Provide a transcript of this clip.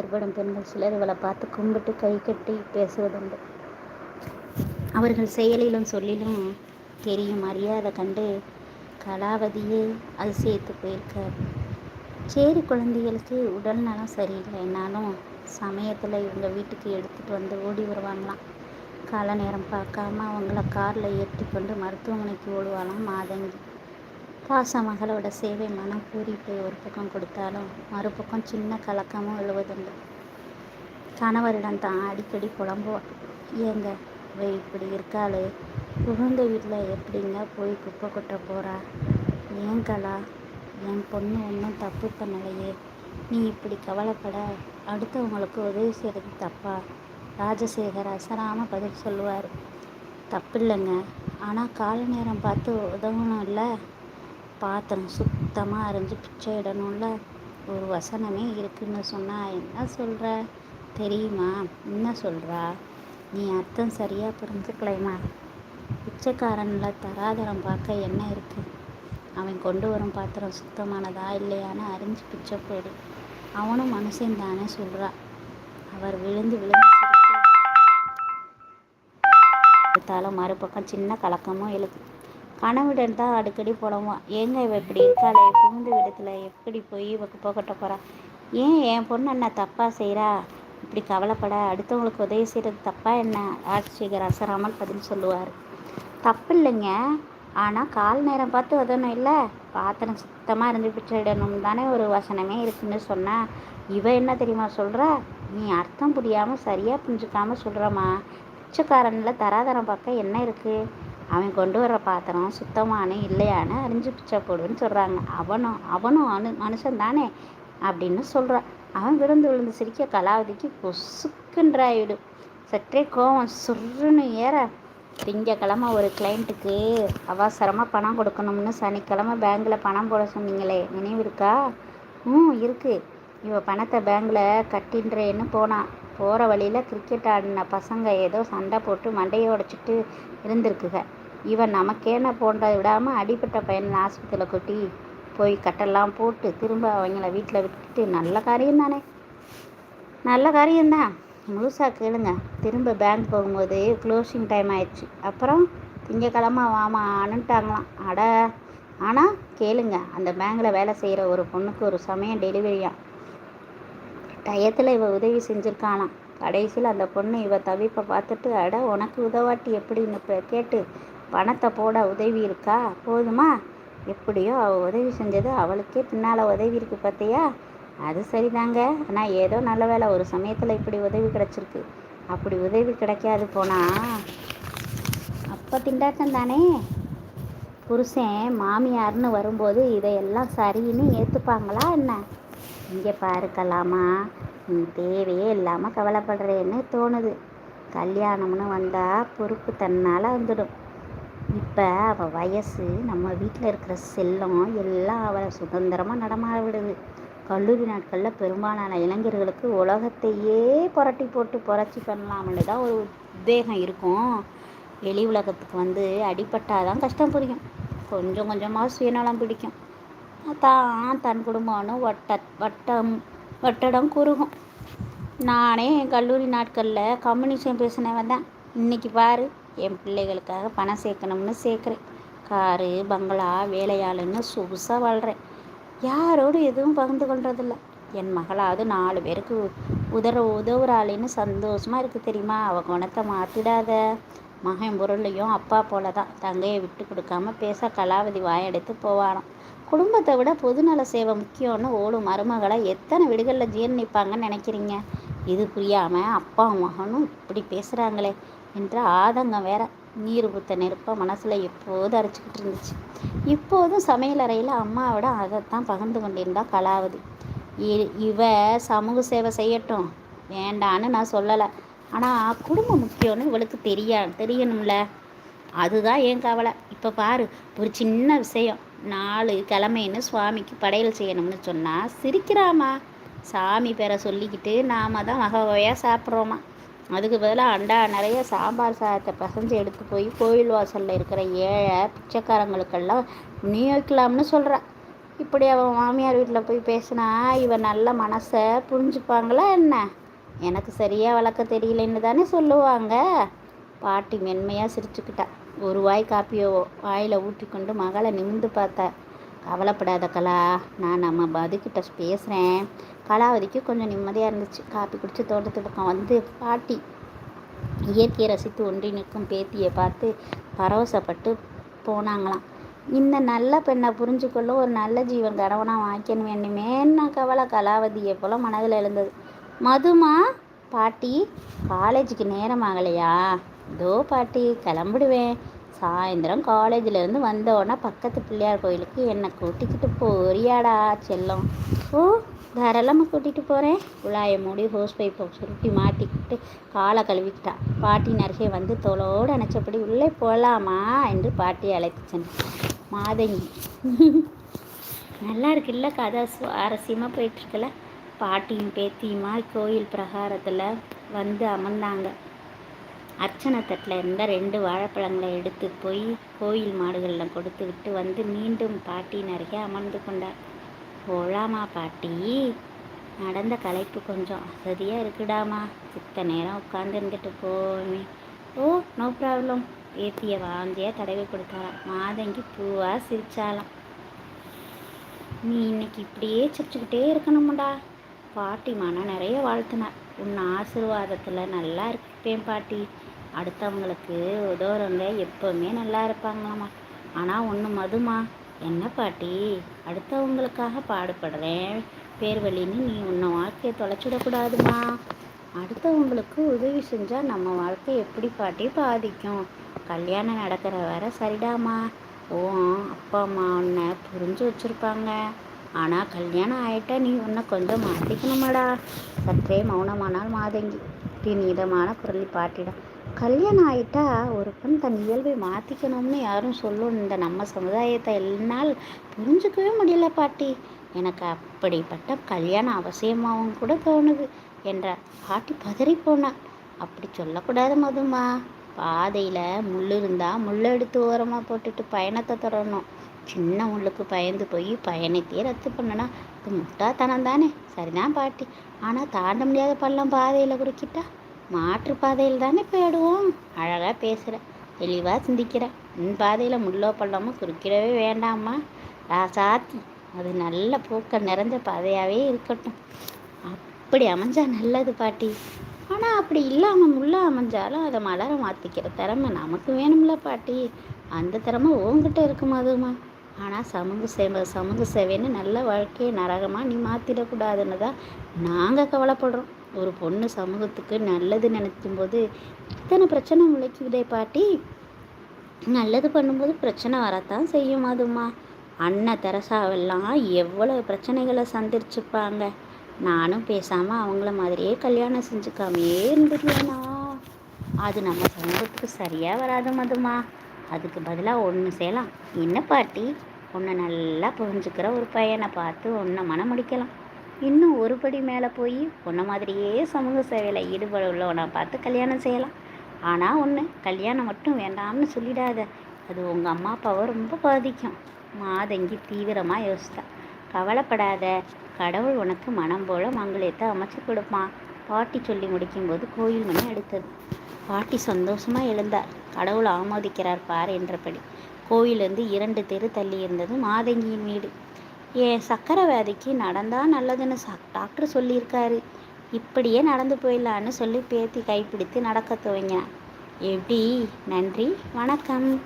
ஏற்படும் பெண்கள் சிலர் இவளை பார்த்து கும்பிட்டு கை கட்டி பேசுவதுண்டு. அவர்கள் செயலிலும் சொல்லிலும் தெரியும். மரியாதை கண்டு கலாவதியே அதிசயத்து போயிருக்கார். சேரி குழந்தைகளுக்கு உடல் நலம் சரியில்லைனாலும் சமயத்தில் இவங்க வீட்டுக்கு எடுத்துகிட்டு வந்து ஓடி வருவாங்களாம். கால நேரம் பார்க்காம அவங்கள காரில் ஏற்றி கொண்டு மருத்துவமனைக்கு ஓடுவாளாம் மாதங்கி பாச மகளோட சேவை மனம் கூறி போய் ஒரு பக்கம் கொடுத்தாலும் மறுபக்கம் சின்ன கலக்கமும் எழுவதுண்டு. கணவரிடம் தான் அடிக்கடி புலம்புவாள் ஏங்க இவ இப்படி இருக்காளே? புகுந்த வீட்டில் எப்படிங்க போய் குப்பை கொட்ட போகிறா ஏன் கலா என் பொண்ணு ஒன்றும் தப்பு பண்ணலையே. நீ இப்படி கவலைப்பட அடுத்தவங்களுக்கு உதவி செய்கிறது தப்பா? ராஜசேகர் அசராமல் பதில் சொல்லுவார். தப்பில்லைங்க. ஆனால் கால நேரம் பார்த்து உதவணும் இல்லை? பாத்திரம் சுத்தமாக அரைஞ்சி பிச்சை இடணும்ல. ஒரு வசனமே இருக்குன்னு சொன்னால் என்ன சொல்கிற தெரியுமா? என்ன சொல்கிறா நீ அர்த்தம் சரியாக புரிஞ்சுக்கலைமா? பிச்சைக்காரனில் தராதரம் பார்க்க என்ன இருக்குது அவன் கொண்டு வரும் பாத்திரம் சுத்தமானதா இல்லையான்னு அறிஞ்சு பிச்சை போயிடு. அவனும் மனுஷன் தானே சொல்கிறா அவர் விழுந்து விழுந்து சிரித்தாலும் மறுபக்கம் சின்ன கலக்கமும் எழுது. கணவிடன் தான் அடிக்கடி புலம்புவான் ஏங்க இவ இப்படி இருக்காளே? புகுந்த விடத்தில் எப்படி போய் இவக்கு போகட்ட போகிறா ஏன் என் பொண்ணு என்ன தப்பாக செய்கிறா இப்படி கவலைப்பட? அடுத்தவங்களுக்கு உதவி செய்கிறது தப்பாக என்ன? ராஜசேகர் அசராமல் பதில் சொல்லுவார். தப்பு இல்லைங்க ஆனால் கால் நேரம் பார்த்து உதவணும் இல்லை? பாத்திரம் சுத்தமாக இருந்து பிச்சைடணும் தானே ஒரு வசனமே இருக்குன்னு சொன்னால் இவ என்ன தெரியுமா சொல்கிறா நீ அர்த்தம் புரியாமல் சரியாக புரிஞ்சுக்காமல் சொல்கிறம்மா பிச்சைக்காரனில் தராதரம் பார்க்க என்ன இருக்குது அவன் கொண்டு வர பாத்திரம் சுத்தமான இல்லையான்னு அறிஞ்சு பிச்சை போடுன்னு சொல்கிறாங்க அவனும் அவனும் அனு மனுஷன் தானே அப்படின்னு சொல்கிறான் அவன் விழுந்து விழுந்து சிரிக்க கலாவதிக்கு பொசுக்குன்றாயிடும் சற்றே கோவம் சுருன்னு ஏற திங்கக்கிழமை ஒரு கிளைண்ட்டுக்கு அவசரமாக பணம் கொடுக்கணும்னு சனிக்கிழமை பேங்கில் பணம் போட சொன்னீங்களே நினைவு இருக்கா ம் இருக்குது இவன் பணத்தை பேங்கில் கட்டின்றேன்னு போனான் போகிற வழியில் கிரிக்கெட் ஆடின பசங்க ஏதோ சண்டை போட்டு மண்டையை உடச்சிட்டு இருந்திருக்குக. இவன் நமக்கேன போன்றதை விடாமல் அடிப்பட்ட பையனை ஆஸ்பத்திரியில் கொட்டி போய் கட்டெல்லாம் போட்டு திரும்ப அவங்கள வீட்டில் விட்டுட்டு நல்ல காரியம் தானே. நல்ல காரியம்தான் முழுசாக கேளுங்க. திரும்ப பேங்க் போகும்போது க்ளோசிங் டைம் ஆயிடுச்சு. அப்புறம் திங்கக்கிழமை வாமா அனுட்டாங்களாம் அட ஆனால் கேளுங்க. அந்த பேங்கில் வேலை செய்கிற ஒரு பொண்ணுக்கு ஒரு சமயம் டெலிவரியா டயத்தில் இவ உதவி செஞ்சுருக்கானாம் கடைசியில் அந்த பொண்ணு இவ தவிப்பை பார்த்துட்டு அட உனக்கு உதவாட்டி எப்படின்னு கேட்டு பணத்தை போட உதவி இருக்கா? போதுமா? எப்படியோ அவள் உதவி செஞ்சது அவளுக்கே பின்னால் உதவி இருக்குது பார்த்தியா அது சரிதாங்க. ஆனால் ஏதோ நல்ல வேலை ஒரு சமயத்தில் இப்படி உதவி கிடச்சிருக்கு. அப்படி உதவி கிடைக்காது போனால் அப்போ திண்டாட்டம் தானே? புருஷன் மாமியார்னு வரும்போது இதையெல்லாம் சரின்னு ஏற்றுப்பாங்களா என்ன? இங்கே பாருக்கலாமா? நீ தேவையே இல்லாமல் கவலைப்படுறேன்னு தோணுது. கல்யாணம்னு வந்தால் பொறுப்பு தன்னால் வந்துடும். இப்போ அவள் வயசு நம்ம வீட்டில் இருக்கிற செல்லம் எல்லாம் அவளை சுதந்திரமாக நடமாட விடுது. கல்லூரி நாட்களில் பெரும்பாலான இளைஞர்களுக்கு உலகத்தையே புரட்டி போட்டு புரட்சி பண்ணலாம்னு தான் ஒரு உத்வேகம் இருக்கும். வெளி உலகத்துக்கு வந்து அடிப்பட்டால் தான் கஷ்டம் புரியும். கொஞ்சம் கொஞ்சமாக சுயநலம் பிடிக்கும். தான் தன் குடும்பம்னு வட்ட வட்டம் வட்டடம் குறுகும். நானே என் கல்லூரி நாட்களில் கம்யூனிசம் பேசினவன் தான் இன்றைக்கி பாரு என் பிள்ளைகளுக்காக பணம் சேர்க்கணும்னு சேர்க்குறேன். காரு பங்களா வேலையாளுன்னு சொகுசாக வாழ்கிறேன் யாரோடு எதுவும் பகிர்ந்து கொள்றதில்ல. என் மகளாவது நாலு பேருக்கு உதற உதவுறாளின்னு சந்தோஷமாக இருக்குது தெரியுமா? அவள் குணத்தை மாற்றிடாத மகன் பொருளையும் அப்பா போல தான் தங்கையை விட்டு கொடுக்காம பேச கலாவதி வாயெடுத்து போவாராம். குடும்பத்தை விட பொதுநல சேவை முக்கியம்னு ஓடும். மருமகளை எத்தனை வீடுகளில் ஜீரணிப்பாங்கன்னு நினைக்கிறீங்க? இது புரியாமல் அப்பா மகனும் இப்படி பேசுகிறாங்களே என்ற ஆதங்கம் வேற. நீர் புத்த நெருப்பை மனசில் எப்போதும் அரைச்சிக்கிட்டு இருந்துச்சு. இப்போதும் சமையலறையில் அம்மாவோட அதைத்தான் பகிர்ந்து கொண்டிருந்தா கலாவதி. இவ சமூக சேவை செய்யட்டும். வேண்டான்னு நான் சொல்லலை. ஆனால் குடும்பம் முக்கியம்னு இவளுக்கு தெரியா தெரியணும்ல. அதுதான் என் கவலை. இப்போ பாரு ஒரு சின்ன விஷயம். நாலு கிழமைன்னு சுவாமிக்கு படையல் செய்யணும்னு சொன்னால் சிரிக்கிறாமா? சாமி பேரை சொல்லிக்கிட்டு நாம தான் வகை சாப்பிட்றோமா? அதுக்கு பதிலாக அண்டா நிறைய சாம்பார் சாதத்தை பசஞ்சு எடுத்து போய் கோயில் வாசலில் இருக்கிற ஏழை பிச்சைக்காரங்களுக்கெல்லாம் விநியோகிக்கலாம்னு சொல்கிறா இப்படி அவன் மாமியார் வீட்டில் போய் பேசினா இவன் நல்ல மனசை புரிஞ்சுப்பாங்களா என்ன? எனக்கு சரியாக வளர்க்க தெரியலன்னு தானே சொல்லுவாங்க. பாட்டி மென்மையாக சிரிச்சுக்கிட்டா. ஒரு வாய் காப்பியோ வாயில் ஊற்றிக்கொண்டு மகளை நிமிந்து பார்த்தா. கவலைப்படாத கலா நான் நம்ம பதுக்கிட்ட பேசுகிறேன் கலாவதிக்கு கொஞ்சம் நிம்மதியாக இருந்துச்சு. காப்பி குடித்து தோட்டத்து பக்கம் வந்து பாட்டி இயற்கையை ரசித்து ஒன்றி நிற்கும் பேத்தியை பார்த்து பரவசப்பட்டு போனாங்களாம். இந்த நல்ல பெண்ணை புரிஞ்சுக்கொள்ள ஒரு நல்ல ஜீவன் கணவனாக வாய்க்கணும் வேண்டுமேன்னு கவலை கலாவதியை போல் மனதில் எழுந்தது. மதுமா பாட்டி காலேஜுக்கு நேரம் ஆகலையா? இதோ பாட்டி கிளம்பிடுவேன். சாயந்தரம் காலேஜிலேருந்து வந்தோடனே பக்கத்து பிள்ளையார் கோயிலுக்கு என்னை கூட்டிக்கிட்டு போறியாடா செல்லம். ஓ தாராளமாக கூட்டிகிட்டு போகிறேன் குழாயை மூடி ஹோஸ் பைப்பை சுருட்டி மாட்டிக்கிட்டு காலை கழுவிக்கிட்டா. பாட்டி நரிசை வந்து தோளோடு அணைச்சபடி உள்ளே போகலாமா என்று பாட்டி அழைத்து மாதங்கி நல்லா இருக்குல்ல கதை? சுவாரஸ்யமாக போயிட்டுருக்குல்ல பாட்டியும் பேத்தியுமா கோயில் பிரகாரத்தில் வந்து அமர்ந்தாங்க. அர்ச்சனை தட்டில் இருந்த ரெண்டு வாழைப்பழங்களை எடுத்து போய் கோயில் மாடுகளில் கொடுத்து விட்டு வந்து மீண்டும் பாட்டியின் அருகே அமர்ந்து கொண்டார். போலாமா பாட்டி? நடந்த களைப்பு கொஞ்சம் அசதியாக இருக்குடாமா? சித்த நேரம் உட்காந்து இருந்துட்டு போமே. ஓ நோ ப்ராப்ளம் ஏத்திய வாந்தியாக தடவி கொடுத்தாராம் மாதங்கி பூவாக சிரிச்சாலாம் நீ இன்னைக்கு இப்படியே சிரிச்சுக்கிட்டே இருக்கணும்டா பாட்டி மனம் நிறைய வாழ்த்தினார். உன் ஆசிர்வாதத்தில் நல்லா இருப்பேன் பாட்டி. அடுத்தவங்களுக்கு உதவுறவங்க எப்போவுமே நல்லா இருப்பாங்களாம்மா ஆனால் ஒன்று மதுமா என்ன பாட்டி? அடுத்தவங்களுக்காக பாடுபடுறேன். பேர் வழின்னு நீ உன்னை வாழ்க்கையை தொலைச்சிடக்கூடாதுமா அடுத்தவங்களுக்கு உதவி செஞ்சால் நம்ம வாழ்க்கை எப்படி பாட்டி பாதிக்கும். கல்யாணம் நடக்கிற வர சரிடாமா. ஓ அப்பா அம்மா உன்னை புரிஞ்சு வச்சுருப்பாங்க. ஆனால் கல்யாணம் ஆகிட்டா நீ உன்னை கொஞ்சம் மாற்றிக்கணுமாடா சற்றே மௌனமானால் மாதங்கி. நீதமான குரலி பாட்டிடா கல்யாணம் ஆகிட்டா ஒரு பெண் தன் இயல்பை மாற்றிக்கணும்னு யாரும் சொல்லும் இந்த நம்ம சமுதாயத்தை என்னால் புரிஞ்சுக்கவே முடியல பாட்டி. எனக்கு அப்படிப்பட்ட கல்யாணம் அவசியமாகவும் கூட தோணுது என்றார். பாட்டி பதறி அப்படி சொல்லக்கூடாது மதுமா. பாதையில் முள் இருந்தால் முள் எடுத்து ஓரமாக போட்டுட்டு பயணத்தை தொடரணும். சின்ன உள்ளுக்கு பயந்து போய் பயணத்தையே ரத்து பண்ணனா. இது முட்டாத்தனம் தானே. சரிதான் பாட்டி. ஆனால் தாண்ட முடியாத பள்ளம் பாதையில் குறுக்கிட்டா? மாற்றுப்பாதையில் தானே போயிடுவோம். அழகாக பேசுகிற தெளிவாக சிந்திக்கிற. உன் பாதையில் முள்ளோ பள்ளமும் குறுக்கிடவே வேண்டாமா ராசாத்தி அது நல்ல பூக்கள் நிறைஞ்ச பாதையாகவே இருக்கட்டும். அப்படி அமைஞ்சா நல்லது பாட்டி. ஆனால் அப்படி இல்லாமல் முள்ள அமைஞ்சாலும் அதை மலர மாற்றிக்கிற திறமை நமக்கு வேணும்ல பாட்டி. அந்த திறமை உங்ககிட்ட இருக்கும் அதுமா? ஆனால் சமூக சேவை சமூக சேவைன்னு நல்ல வாழ்க்கையை நரகமாக நீ மாற்றிடக்கூடாதுன்னு தான் நாங்கள் கவலைப்படுறோம். ஒரு பொண்ணு சமூகத்துக்கு நல்லது நினைக்கும் போது இத்தனை பிரச்சனை முளைக்குதே பாட்டி. நல்லது பண்ணும்போது பிரச்சனை வரத்தான் செய்யும் அதுமா. அண்ணன் தெரசாவெல்லாம் எவ்வளோ பிரச்சனைகளை சந்திச்சிருப்பாங்க நானும் பேசாமல் அவங்கள மாதிரியே கல்யாணம் செஞ்சுக்காமையே இருந்துருவேனா. அது நம்ம சமூகத்துக்கு சரியாக வராது மதுமா. அதுக்கு பதிலாக ஒன்று செய்யலாம். என்ன பாட்டி? உன்னை நல்லா புரிஞ்சுக்கிற ஒரு பையனை பார்த்து உன்னை மனம் முடிக்கலாம் இன்னும் ஒரு படி மேலே போய் உன்ன மாதிரியே சமூக சேவையில் ஈடுபட உள்ளவனை பார்த்து கல்யாணம் செய்யலாம். ஆனால் ஒன்று கல்யாணம் மட்டும் வேண்டாம்னு சொல்லிடாத. அது உங்கள் அம்மா அப்பாவை ரொம்ப பாதிக்கும். மாதங்கி தீவிரமாக யோசித்தா. கவலைப்படாத. கடவுள் உனக்கு மனம் போல மங்களத்தை அமைச்சு கொடுப்பான். பாட்டி சொல்லி முடிக்கும்போது கோயில் மணி அடுத்தது. பாட்டி சந்தோஷமாக எழுந்தார். கடவுள் ஆமோதிக்கிறார் பார் என்றபடி. கோயிலிருந்து இரண்டு தெரு தள்ளி இருந்தது மாதங்கியின் வீடு. ஏன் சக்கரை வியாதிக்கு நடந்தால் நல்லதுன்னு சா டாக்டர் சொல்லியிருக்காரு. இப்படியே நடந்து போயிடலான்னு சொல்லி பேத்தி கைப்பிடித்து நடக்க துவங்கினான் எப்படி? நன்றி வணக்கம்.